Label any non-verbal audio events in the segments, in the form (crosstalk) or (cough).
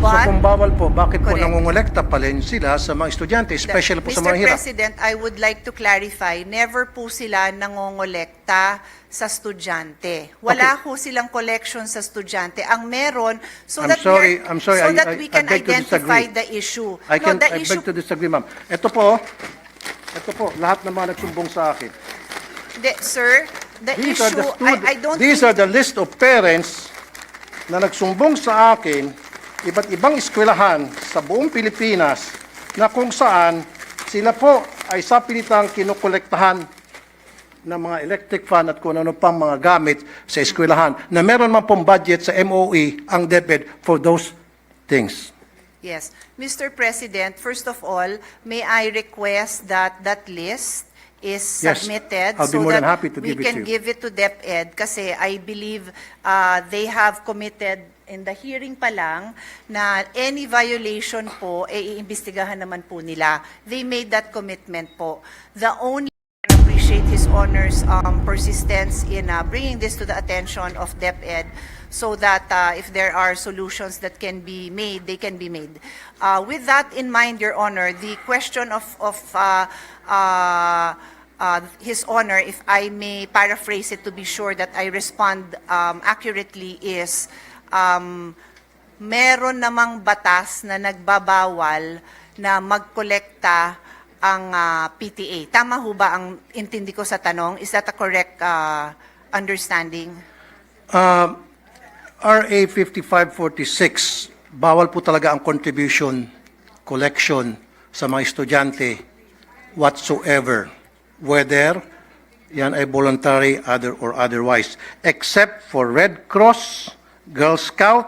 So kung But, bawal po, bakit po Correct. nangungulekta pa rin sila sa mga estudyante, especially po sa Mr. mga hirap? President, I would like to clarify, never po sila nangongolekta sa estudyante. Wala po silang collection sa estudyante. Ang meron, so I'm that sorry, I'm sorry, so I- that I- we I can beg to identify the issue. I No, can, the I issue beg to disagree, ma'am. Ito po, ito po, lahat ng mga nagsumbong sa akin. The, sir, the These issue, are the I, I don't These think, are the list of parents na nagsumbong sa akin, iba't ibang eskwelahan sa buong Pilipinas na kung saan sila po ay sa pilitang kinukolektahan ng mga electric fan at kung ano pang mga gamit sa eskwelahan na meron man pong budget sa MOE ang DepEd for those things. yes. Mr. President, first of all, may I request that that list is Yes, submitted I'll be so more than that happy to we give it can to you. give it to DepEd kasi I believe uh, they have committed in the hearing pa lang na any violation po, eh, iimbestigahan naman po nila. They made that commitment po. The only appreciate His Honor's um, persistence in uh, bringing this to the attention of DepEd so that uh, if there are solutions that can be made, they can be made. Uh, with that in mind, Your Honor, the question of, of uh, uh, uh, His Honor, if I may paraphrase it to be sure that I respond um, accurately, is um, meron namang batas na nagbabawal na magkolekta ang ah, PTA. Tama ho ba ang intindi ko sa tanong? Is that a correct ah, understanding? Uh, RA 5546, bawal po talaga ang contribution, collection sa mga estudyante whatsoever, whether yan ay voluntary other or otherwise, except for Red Cross, Girl Scout,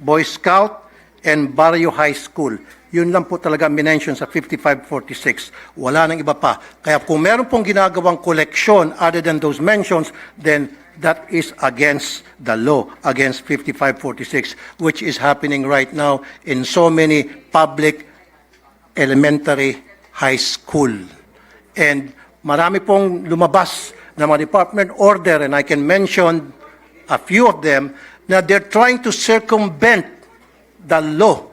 Boy Scout, and Barrio High School. Yun lang po talaga minention sa 5546. Wala nang iba pa. Kaya kung meron pong ginagawang collection other than those mentions, then that is against the law, against 5546, which is happening right now in so many public elementary high school. And marami pong lumabas na mga department order, and I can mention a few of them, na they're trying to circumvent the law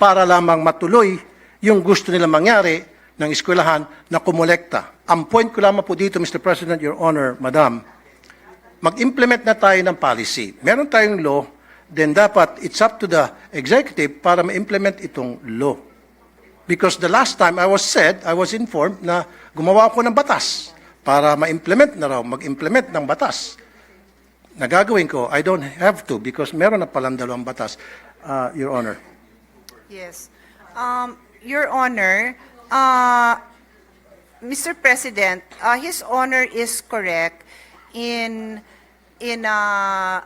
para lamang matuloy yung gusto nila mangyari ng eskwelahan na kumolekta. Ang point ko lamang po dito, Mr. President, Your Honor, Madam, mag-implement na tayo ng policy. Meron tayong law, then dapat it's up to the executive para ma-implement itong law. Because the last time I was said, I was informed na gumawa ako ng batas para ma-implement na raw, mag-implement ng batas. Nagagawin ko, I don't have to because meron na palang dalawang batas, uh, Your Honor. Yes. Um, Your Honor, uh, Mr. President, uh, His Honor is correct in in uh,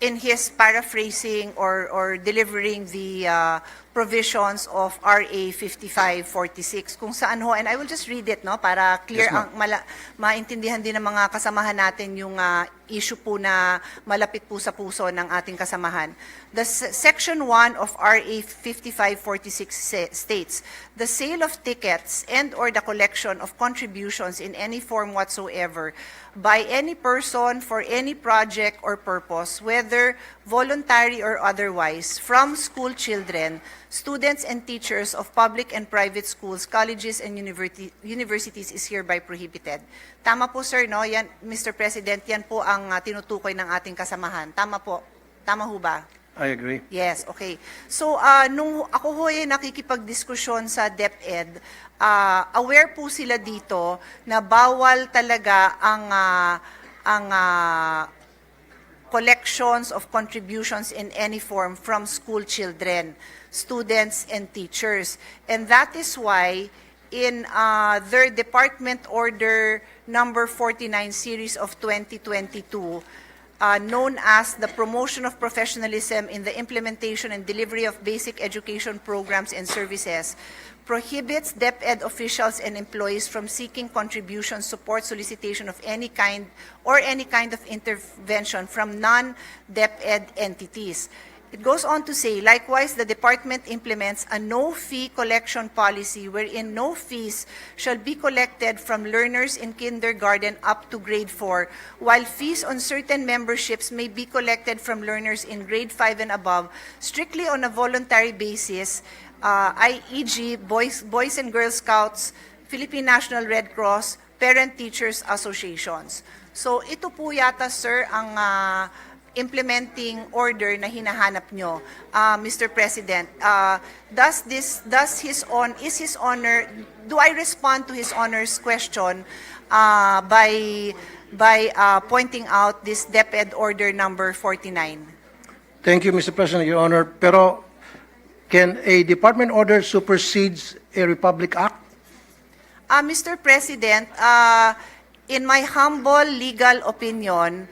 in his paraphrasing or or delivering the uh, provisions of RA 5546 kung saan ho and I will just read it no para clear Yes, ang mala, maintindihan din ng mga kasamahan natin yung uh, issue po na malapit po sa puso ng ating kasamahan. The section 1 of RA 5546 sa- states, the sale of tickets and or the collection of contributions in any form whatsoever by any person for any project or purpose, whether voluntary or otherwise, from school children, students and teachers of public and private schools, colleges, and university, universities is hereby prohibited. Tama po, sir, no? Yan, Mr. President, yan po ang ah, tinutukoy ng ating kasamahan. Tama po. Tama ho ba? I agree. Yes, okay. So, ah, nung ako ho ay nakikipagdiskusyon sa DepEd, ah, aware po sila dito na bawal talaga ang ah, ang ah, collections of contributions in any form from school children, students, and teachers. And that is why in uh, their department order number 49 series of 2022, uh, known as the promotion of professionalism in the implementation and delivery of basic education programs and services, prohibits DepEd officials and employees from seeking contribution, support, solicitation of any kind or any kind of intervention from non-DepEd entities. It goes on to say, likewise, the department implements a no-fee collection policy wherein no fees shall be collected from learners in kindergarten up to grade 4, while fees on certain memberships may be collected from learners in grade 5 and above strictly on a voluntary basis, uh, i.e.g. Boys, Boys and Girl Scouts, Philippine National Red Cross, Parent-Teachers Associations. So ito po yata, sir, ang ah, implementing order na hinahanap nyo, uh, Mr. President. Uh, does this, does his on, is his honor, do I respond to his honor's question uh, by, by uh, pointing out this DepEd order number 49? Thank you, Mr. President, Your Honor. Pero can a department order supersedes a Republic Act? Uh, Mr. President, uh, in my humble legal opinion,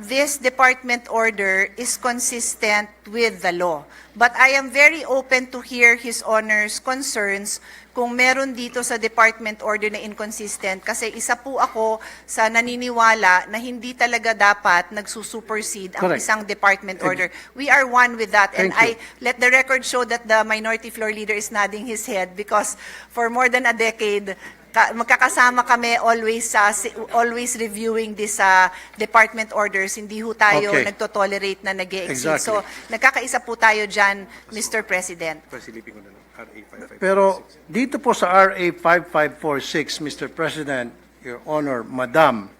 this department order is consistent with the law. But I am very open to hear His Honor's concerns kung meron dito sa department order na inconsistent kasi isa po ako sa naniniwala na hindi talaga dapat nagsusupersede ang Correct. isang department order. We are one with that and Thank you. I let the record show that the minority floor leader is nodding his head because for more than a decade, ka- magkakasama kami always sa always reviewing this uh, department orders. Hindi ho tayo Okay. nagto-tolerate na nag exceed Exactly. So, nagkakaisa po tayo dyan, Mr. President. Pasilipin ko na lang, RA 5546. Pero dito po sa RA 5546, Mr. President, Your Honor, Madam,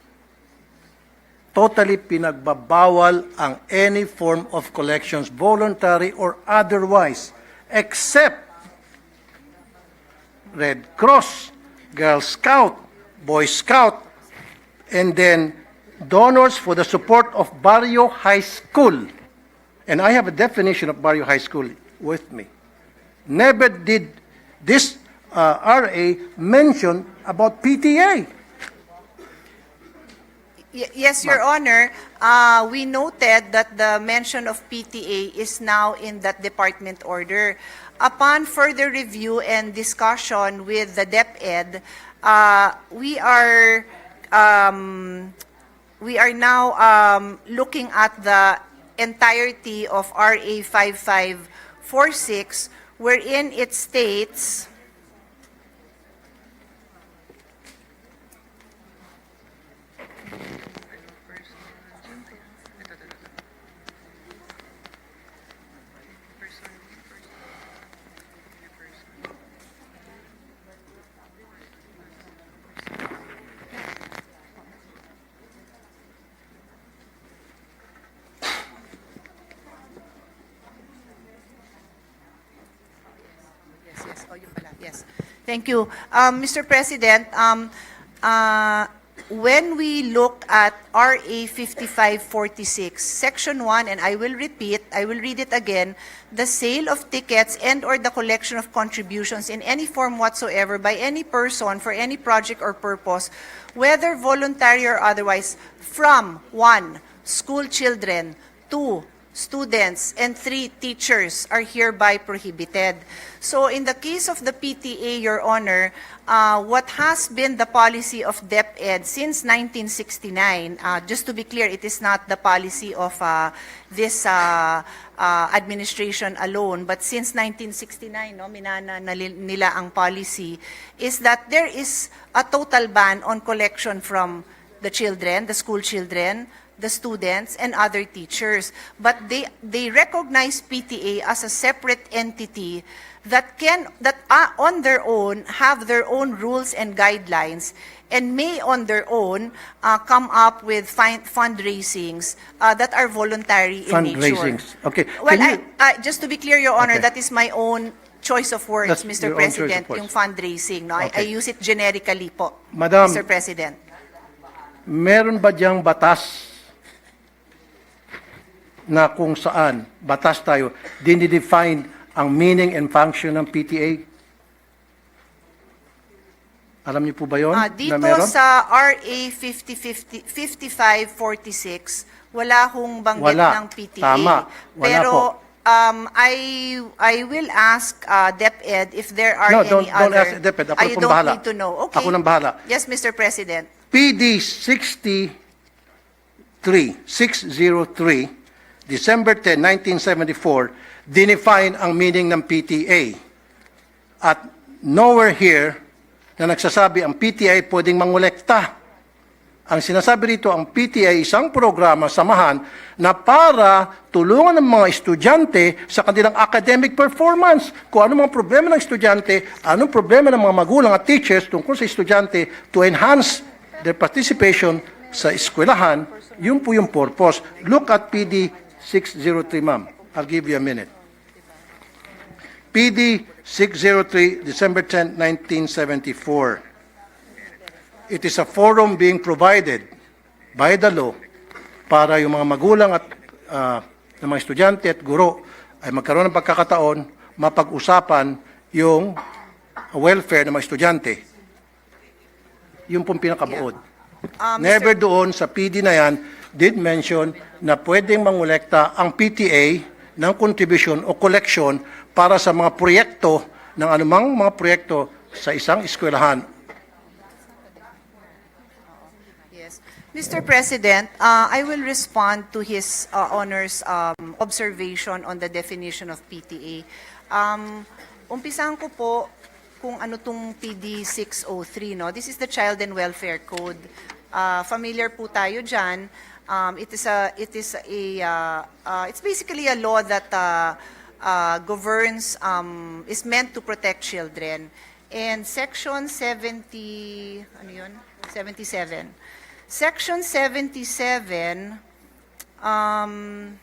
totally pinagbabawal ang any form of collections, voluntary or otherwise, except Red Cross, Girl Scout, Boy Scout, and then donors for the support of Barrio High School. And I have a definition of Barrio High School with me. Never did this uh, RA mention about PTA. Y- Yes, Your Honor, uh, we noted that the mention of PTA is now in that department order. Upon further review and discussion with the DepEd, uh, we are, um, we are now um, looking at the entirety of RA 5546, wherein it states, Oh, yun pala. Yes. Thank you. Um, Mr. President, um, uh, when we look at RA 5546, Section 1, and I will repeat, I will read it again, the sale of tickets and/or the collection of contributions in any form whatsoever by any person for any project or purpose, whether voluntary or otherwise, from, one, school children, two, students, and three teachers are hereby prohibited. So in the case of the PTA, Your Honor, uh, what has been the policy of DepEd since 1969, uh, just to be clear, it is not the policy of uh, this uh, uh, administration alone, but since 1969, no, minana nila ang policy, is that there is a total ban on collection from the children, the school children, the students, and other teachers. But they, they recognize PTA as a separate entity that can, that uh, on their own, have their own rules and guidelines, and may on their own uh, come up with fin- fundraisings uh, that are voluntary in nature. Fundraisings. Okay. Well, Can I, you- I- just to be clear, Your Honor, Okay. that is my own choice of words, That's Mr. your own choice of President, words. yung fundraising. No? I, I Okay. use it generically po, Madam, Mr. President. meron ba diyang batas na kung saan, batas tayo, dinidefine ang meaning and function ng PTA? Alam niyo po ba yon? Ah, dito sa RA 50, 5546, wala hong banggit Wala. ng PTA. Tama. Wala Pero po. um, I I will ask uh, DepEd if there are No, any don't- don't other... ask DepEd. Ako Ah, you don't bahala. need to know. Okay. Ako nang bahala. Yes, Mr. President. PD 63, 603 December 10, 1974, dinefine ang meaning ng PTA. At nowhere here na nagsasabi ang PTA pwedeng mangolekta. Ang sinasabi rito, ang PTA isang programa, samahan, na para tulungan ng mga estudyante sa kanilang academic performance. Kung ano mga problema ng estudyante, anong problema ng mga magulang at teachers tungkol sa estudyante to enhance their participation sa eskwelahan, yun po yung purpose. Look at PD 603, ma'am. I'll give you a minute. PD 603, December 10, 1974. It is a forum being provided by the law para yung mga magulang at ah, ng mga estudyante at guro ay magkaroon ng pagkakataon mapag-usapan yung welfare ng mga estudyante. Yung pong pinakabuod. Uh, Mr. Never doon sa PD na yan did mention na pwedeng mangolekta ang PTA ng contribution o collection para sa mga proyekto ng anumang mga proyekto sa isang eskwelahan. Mr. President, uh, I will respond to his uh, Honor's um, observation on the definition of PTA. Um, umpisahan ko po kung ano tong PD 603, no? This is the Child and Welfare Code. Uh, familiar po tayo dyan. Um, it is a, it is a, uh, uh, it's basically a law that uh, uh, governs, um, is meant to protect children. And Section 70, ano yun? 77. Section 77, um,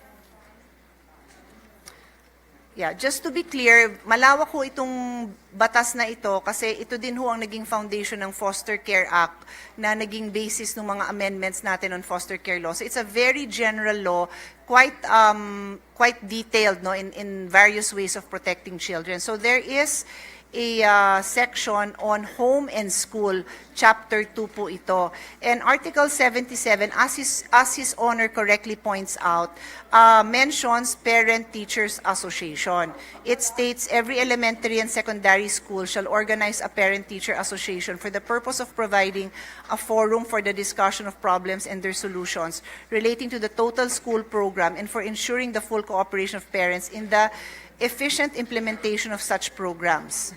yeah, just to be clear, malawak ho itong batas na ito kasi ito din ho ang naging foundation ng Foster Care Act na naging basis ng mga amendments natin on foster care law. So it's a very general law, quite um, quite detailed no in in various ways of protecting children. So there is a uh, section on home and school, chapter 2 po ito. And Article 77, as his, as his honor correctly points out, uh, mentions Parent-Teachers Association. It states every elementary and secondary school shall organize a Parent-Teacher Association for the purpose of providing a forum for the discussion of problems and their solutions relating to the total school program and for ensuring the full cooperation of parents in the efficient implementation of such programs.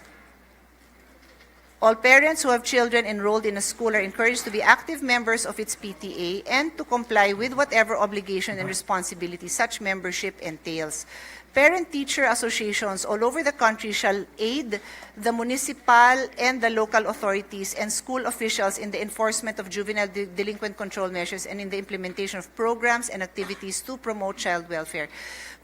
All parents who have children enrolled in a school are encouraged to be active members of its PTA and to comply with whatever obligation and responsibility such membership entails. Parent-teacher associations all over the country shall aid the municipal and the local authorities and school officials in the enforcement of juvenile de- delinquent control measures and in the implementation of programs and activities to promote child welfare.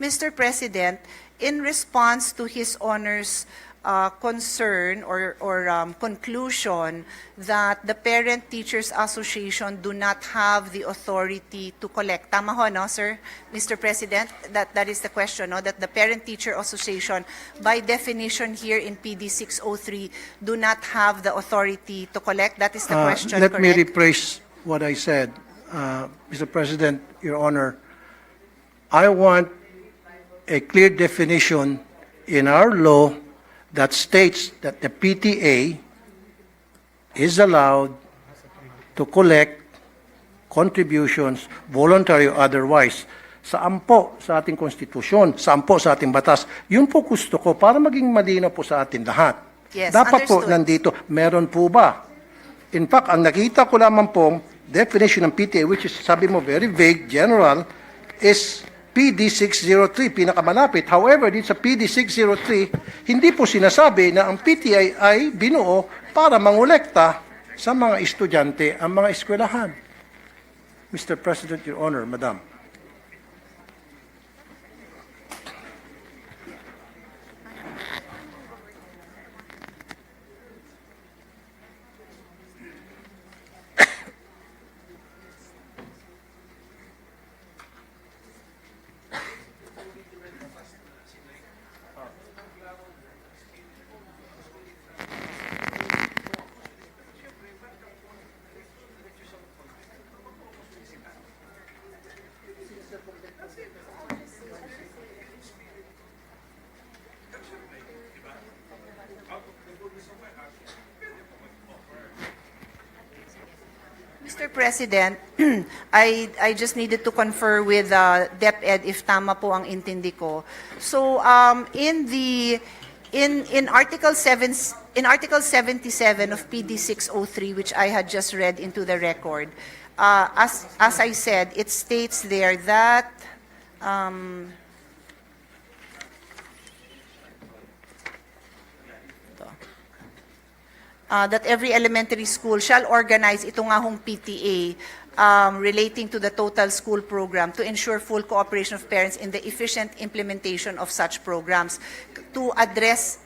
Mr. President, in response to His Honor's uh, concern or, or um, conclusion that the Parent Teachers Association do not have the authority to collect. Tama ho, no, sir? Mr. President, that, that is the question, no? That the Parent Teacher Association, by definition here in PD 603, do not have the authority to collect. That is the Uh, question, Let me correct? rephrase what I said. Uh, Mr. President, Your Honor, I want a clear definition in our law that states that the PTA is allowed to collect contributions, voluntary or otherwise, saan po sa ating konstitusyon, saan po sa ating batas. Yun po gusto ko para maging malinaw po sa atin lahat. Yes, Dapat po understood. nandito, meron po ba? In fact, ang nakita ko lamang pong definition ng PTA, which is, sabi mo, very vague, general, is PD 603, pinakamalapit. However, dito sa PD 603, hindi po sinasabi na ang PTA ay binuo para mangolekta sa mga estudyante ang mga eskwelahan. Mr. President, Your Honor, Madam. President, (clears throat) I, I just needed to confer with uh, DepEd if tama po ang intindi ko. So, um, in the, in, in Article 7, in Article 77 of PD 603, which I had just read into the record, uh, as, as I said, it states there that, um, uh, that every elementary school shall organize ito nga hong PTA um, relating to the total school program to ensure full cooperation of parents in the efficient implementation of such programs to address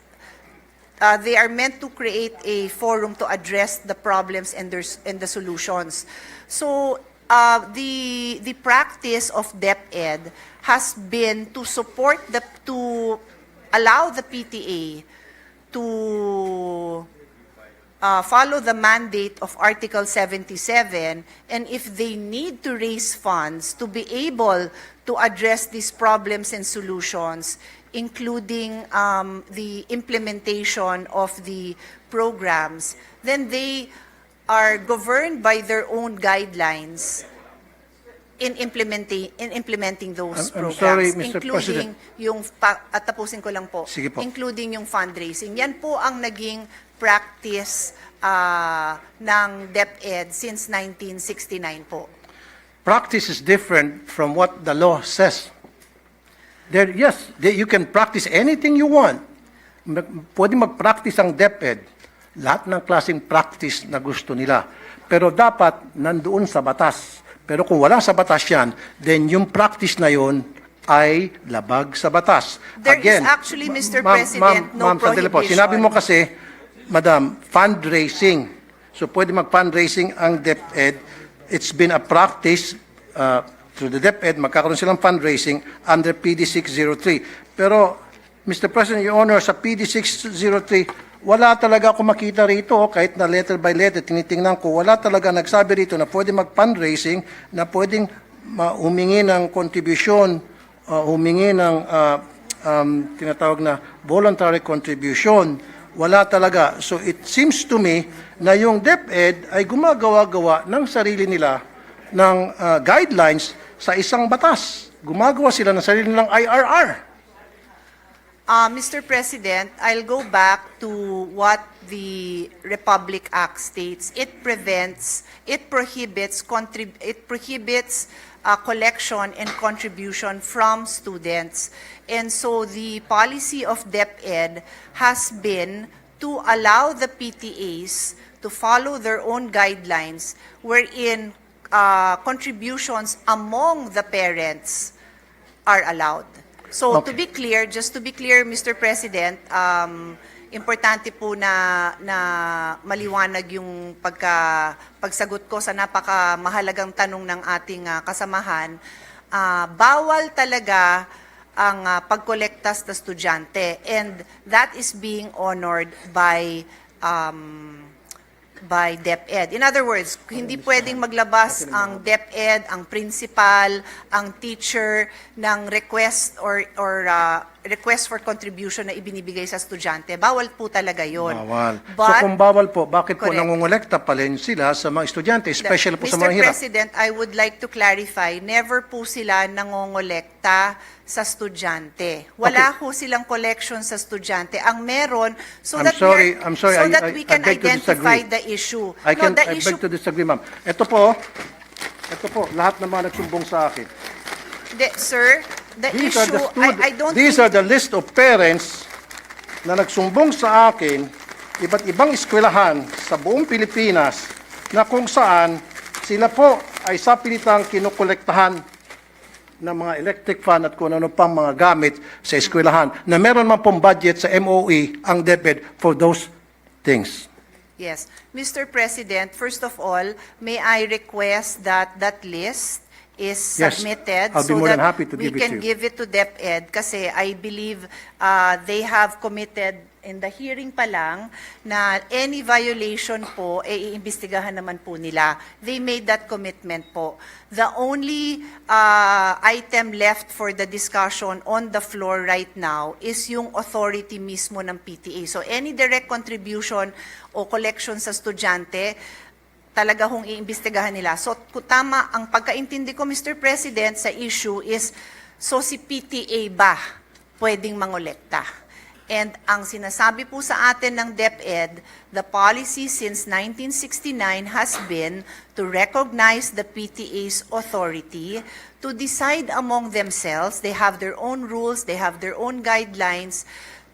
uh, they are meant to create a forum to address the problems and, their, and the solutions. So uh, the the practice of DepEd has been to support the to allow the PTA to uh, follow the mandate of Article 77, and if they need to raise funds to be able to address these problems and solutions, including um, the implementation of the programs, then they are governed by their own guidelines in implementing in implementing those I'm- I'm programs, sorry, Mr. including President. yung pa, at tapusin ko lang po, Sige po. including yung fundraising. Yan po ang naging practice ah, ng DepEd since 1969 po. Practice is different from what the law says. There, yes, there, you can practice anything you want. Pwede mag-practice ang DepEd. Lahat ng klaseng practice na gusto nila. Pero dapat nandoon sa batas. Pero kung wala sa batas yan, then yung practice na yon ay labag sa batas. There is actually, Mr. President, no sandali po. prohibition. Sinabi mo kasi, Madam, fundraising. So pwede mag-fundraising ang DepEd. It's been a practice uh, through the DepEd, magkakaroon silang fundraising under PD 603. Pero, Mr. President, Your Honor, sa PD 603, wala talaga ako makita rito, kahit na letter by letter, tinitingnan ko, wala talaga nagsabi rito na pwede mag-fundraising, na pwedeng humingi ng kontribusyon, uh, humingi ng uh, um, tinatawag na voluntary contribution. Wala talaga. So it seems to me na yung DepEd ay gumagawa-gawa ng sarili nila ng uh, guidelines sa isang batas. Gumagawa sila ng sarili nilang IRR. Uh, Mr. President, I'll go back to what the Republic Act states. It prevents, it prohibits, it prohibits uh, collection and contribution from students. And so the policy of DepEd has been to allow the PTAs to follow their own guidelines wherein uh, contributions among the parents are allowed. So to be clear, just to be clear, Mr. President, um, importante po na, na maliwanag yung pagka, pagsagot ko sa napakamahalagang tanong ng ating ah, kasamahan. Ah, bawal talaga ang ah, pagkolekta sa estudyante and that is being honored by um, by DepEd. In other words, hindi pwedeng maglabas ang DepEd, ang principal, ang teacher ng request or or uh, request for contribution na ibinibigay sa estudyante. Bawal po talaga 'yon. Bawal. so But kung bawal po, bakit po Correct. nangungulekta pa rin sila sa mga estudyante, especially po sa Mr. mga hirap? President, I would like to clarify, never po sila nangongolekta sa estudyante. Wala Okay. po silang collection sa estudyante. Ang meron, so I'm that sorry, we are- I'm sorry, so I- that I- we I can to identify disagree. the issue. I can, no, the I issue beg to disagree, ma'am. Ito po, ito po, lahat ng mga nagsumbong sa akin. The, sir, the These issue, the stud- I, I don't These think, are the list of parents na nagsumbong sa akin, iba't ibang eskwelahan sa buong Pilipinas na kung saan sila po ay sa pilitang kinukolektahan ng mga electric fan at kung ano pang mga gamit sa eskwelahan na meron man pong budget sa MOE ang DepEd for those things. yes. Mr. President, first of all, may I request that that list is Yes, submitted I'll be so more than that happy to we give it can to you. give it to DepEd kasi I believe uh, they have committed in the hearing pa lang na any violation po, eh, iimbestigahan naman po nila. They made that commitment po. The only uh, item left for the discussion on the floor right now is yung authority mismo ng PTA. So any direct contribution o collection sa estudyante, talaga hong iimbestigahan nila. So, tama, ang pagkaintindi ko, Mr. President, sa issue is, so si PTA ba pwedeng mangolekta? And ang sinasabi po sa atin ng DepEd, the policy since 1969 has been to recognize the PTA's authority to decide among themselves. They have their own rules, they have their own guidelines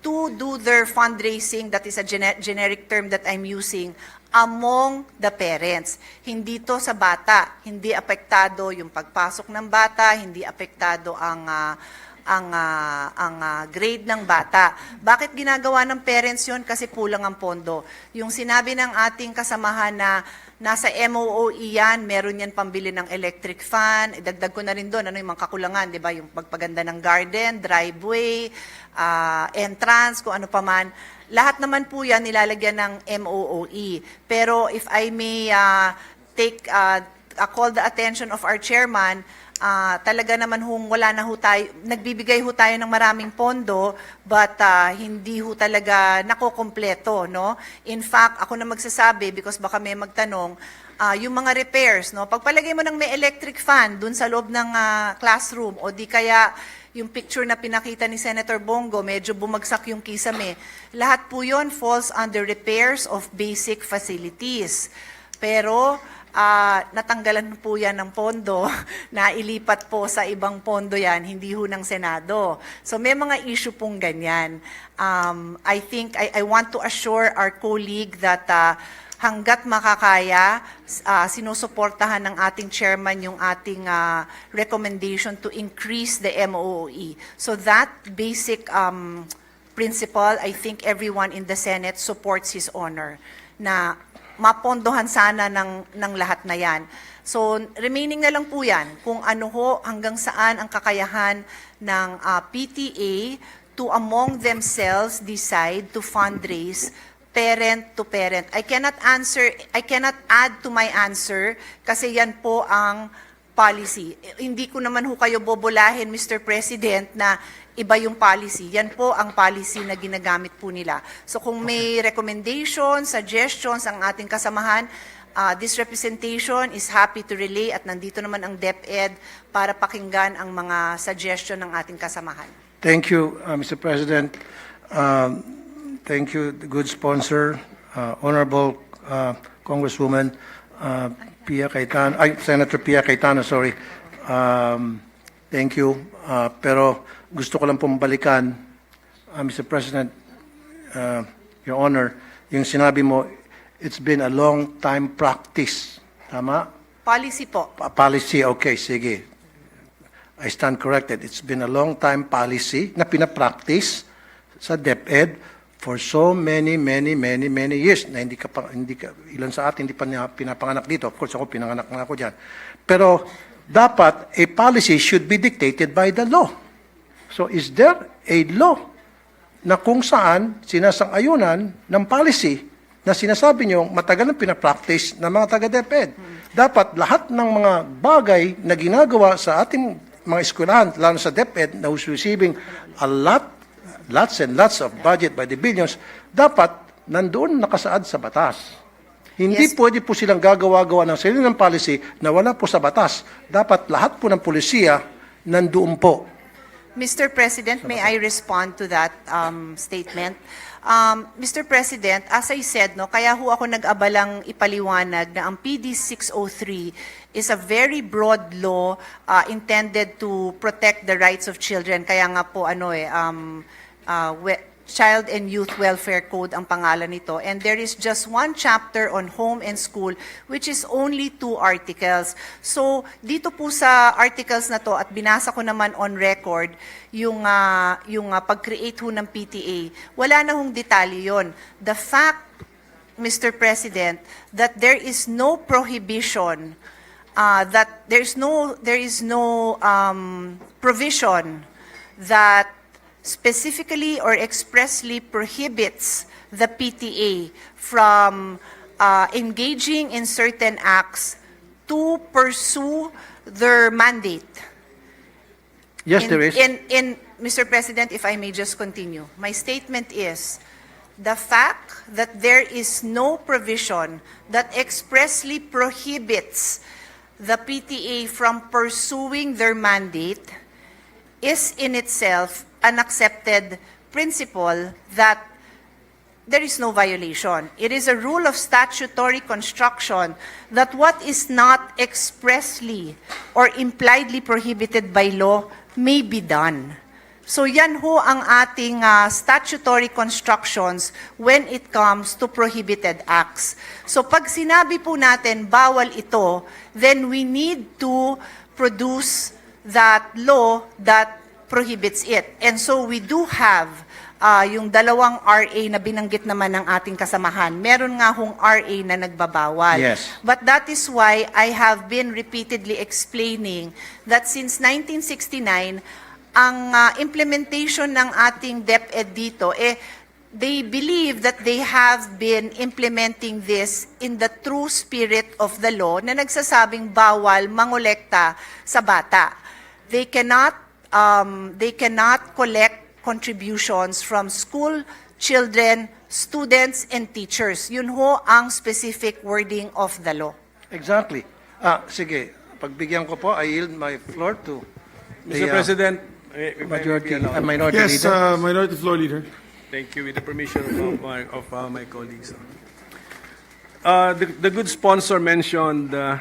to do their fundraising, that is a gene- generic term that I'm using, among the parents. Hindi to sa bata. Hindi apektado yung pagpasok ng bata, hindi apektado ang ah, ang ah, ang ah, grade ng bata. Bakit ginagawa ng parents 'yon? Kasi kulang ang pondo. Yung sinabi ng ating kasamahan na nasa MOOE yan, meron yan pambili ng electric fan. Idagdag ko na rin doon, ano yung mga kakulangan, di ba? Yung pagpaganda ng garden, driveway, ah, entrance, kung ano pa man. Lahat naman po yan nilalagyan ng MOOE. Pero if I may ah, take, ah, ah, call the attention of our chairman, Ah, talaga naman hong wala na ho tayo, nagbibigay ho tayo ng maraming pondo, but ah, hindi ho talaga nakokompleto, no? In fact, ako na magsasabi, because baka may magtanong, ah, yung mga repairs, no? Pagpalagay mo ng may electric fan dun sa loob ng ah, classroom, o di kaya yung picture na pinakita ni Senator Bongo, medyo bumagsak yung kisame. Lahat po yon falls under repairs of basic facilities. Pero ah, natanggalan po yan ng pondo, (laughs) na ilipat po sa ibang pondo yan, hindi ho ng Senado. So may mga issue pong ganyan. Um, I think, I, I want to assure our colleague that ah, hanggat makakaya, ah, sinusuportahan ng ating chairman yung ating ah, recommendation to increase the MOOE. So that basic um, principle, I think everyone in the Senate supports his honor na mapondohan sana ng, ng lahat na yan. So, remaining na lang po yan kung ano ho, hanggang saan ang kakayahan ng ah, PTA to among themselves decide to fundraise parent to parent. I cannot answer, I cannot add to my answer kasi yan po ang policy. Hindi ko naman ho kayo bobolahin, Mr. President, na iba yung policy. Yan po ang policy na ginagamit po nila. So kung may recommendations, suggestions ang ating kasamahan, uh, this representation is happy to relay at nandito naman ang DepEd para pakinggan ang mga suggestion ng ating kasamahan. Thank you, uh, Mr. President. Um, Thank you, the good sponsor, uh, Honorable uh, Congresswoman uh, Pia Cayetano, ay, Senator Pia Cayetano, sorry. Um, Thank you. Uh, Pero gusto ko lang pong balikan, uh, Mr. President, uh, Your Honor, yung sinabi mo, it's been a long time practice. Tama? Policy po. Pa- Policy, okay, sige. I stand corrected. It's been a long time policy na pinapractice sa DepEd for so many, many, many, many years na hindi ka pa, hindi ka, ilan sa atin hindi pa niya pinapanganak dito. Of course, ako pinanganak na ako dyan. Pero dapat a policy should be dictated by the law. So is there a law na kung saan sinasang-ayunan ng policy na sinasabi nyo matagal na pinapractice ng mga taga-DepEd. Dapat lahat ng mga bagay na ginagawa sa ating mga eskwelahan, lalo sa DepEd, na who's receiving a lot, lots and lots of budget by the billions, dapat nandoon nakasaad sa batas. Hindi Yes. pwede po silang gagawa-gawa ng sarili ng policy na wala po sa batas. Dapat lahat po ng polisiya nandoon po. Mr. President, may I respond to that um, statement? Um, Mr. President, as I said, no, kaya ho ako nag-abalang ipaliwanag na ang PD 603 is a very broad law uh, intended to protect the rights of children. Kaya nga po ano eh um, uh, we- Child and Youth Welfare Code ang pangalan nito. And there is just one chapter on home and school, which is only two articles. So, dito po sa articles na to, at binasa ko naman on record, yung, ah, yung ah, pag-create ho ng PTA, wala na hong detalye yon. The fact, Mr. President, that there is no prohibition, uh, that there is no, there is no um, provision that specifically or expressly prohibits the PTA from uh, engaging in certain acts to pursue their mandate. Yes, in, there is. In, in, Mr. President, if I may just continue, my statement is the fact that there is no provision that expressly prohibits the PTA from pursuing their mandate is in itself an accepted principle that there is no violation. It is a rule of statutory construction that what is not expressly or impliedly prohibited by law may be done. So yan ho ang ating ah, statutory constructions when it comes to prohibited acts. So pag sinabi po natin bawal ito, then we need to produce that law that prohibits it. And so we do have ah, yung dalawang RA na binanggit naman ng ating kasamahan. Meron nga hong RA na nagbabawal. Yes. But that is why I have been repeatedly explaining that since 1969, ang ah, implementation ng ating DepEd dito, eh, they believe that they have been implementing this in the true spirit of the law na nagsasabing bawal mangolekta sa bata. They cannot, um, they cannot collect contributions from school children, students, and teachers. Yun ho ang specific wording of the law. Exactly. Ah, sige. Pagbigyan ko po, I yield my floor to the Mr. uh, President, eh, if I may majority, allowed. uh, minority Yes, leader. uh, Minority Floor Leader. Thank you, with the permission of my, of uh, my colleagues. Uh, the, the good sponsor mentioned uh,